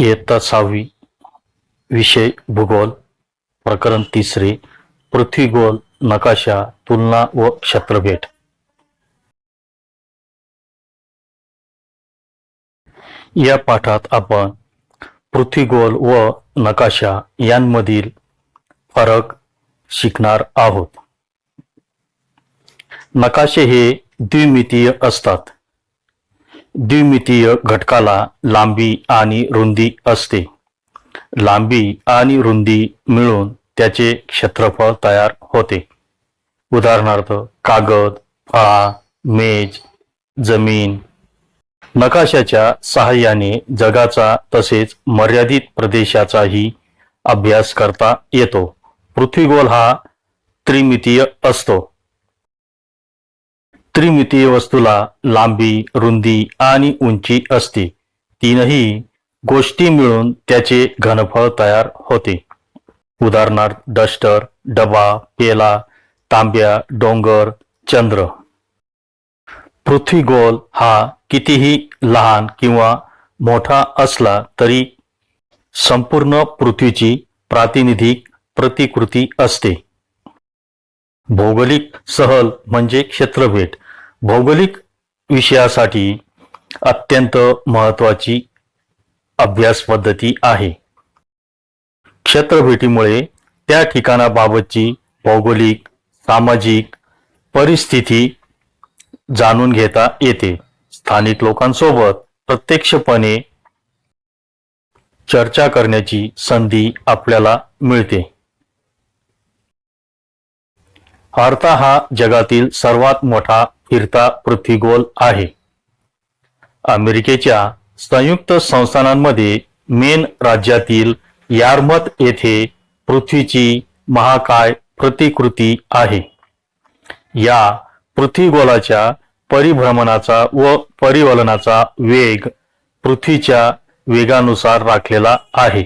इयत्ता सहावी विषय भूगोल प्रकरण तिसरे पृथ्वीगोल नकाशा तुलना व क्षेत्रभेट या पाठात आपण पृथ्वीगोल व नकाशा यांमधील फरक शिकणार आहोत. नकाशे हे द्विमितीय असतात. द्विमितीय घटकाला लांबी आणि रुंदी असते. लांबी आणि रुंदी मिळून त्याचे क्षेत्रफळ तयार होते. उदाहरणार्थ कागद फळा मेज जमीन. नकाशाच्या सहाय्याने जगाचा तसेच मर्यादित प्रदेशाचाही अभ्यास करता येतो. पृथ्वीगोल हा त्रिमितीय असतो. त्रिमितीय वस्तूला लांबी रुंदी आणि उंची असते. तीनही गोष्टी मिळून त्याचे घनफळ तयार होते. उदाहरणार्थ डस्टर डबा पेला तांब्या डोंगर चंद्र. पृथ्वी गोल हा कितीही लहान किंवा मोठा असला तरी संपूर्ण पृथ्वीची प्रातिनिधिक प्रतिकृती असते. भौगोलिक सहल म्हणजे क्षेत्रभेट भौगोलिक विषयासाठी अत्यंत महत्वाची अभ्यास पद्धती आहे. क्षेत्रभेटीमुळे त्या ठिकाणाबाबतची भौगोलिक सामाजिक परिस्थिती जाणून घेता येते. स्थानिक लोकांसोबत प्रत्यक्षपणे चर्चा करण्याची संधी आपल्याला मिळते. भारता हा जगातील सर्वात मोठा फिरता पृथ्वीगोल आहे. अमेरिकेच्या संयुक्त संस्थानांमध्ये मेन राज्यातील यार्मत येथे पृथ्वीची महाकाय प्रतिकृती आहे. या पृथ्वीगोलाच्या परिभ्रमणाचा व परिवलनाचा वेग पृथ्वीच्या वेगानुसार राखलेला आहे.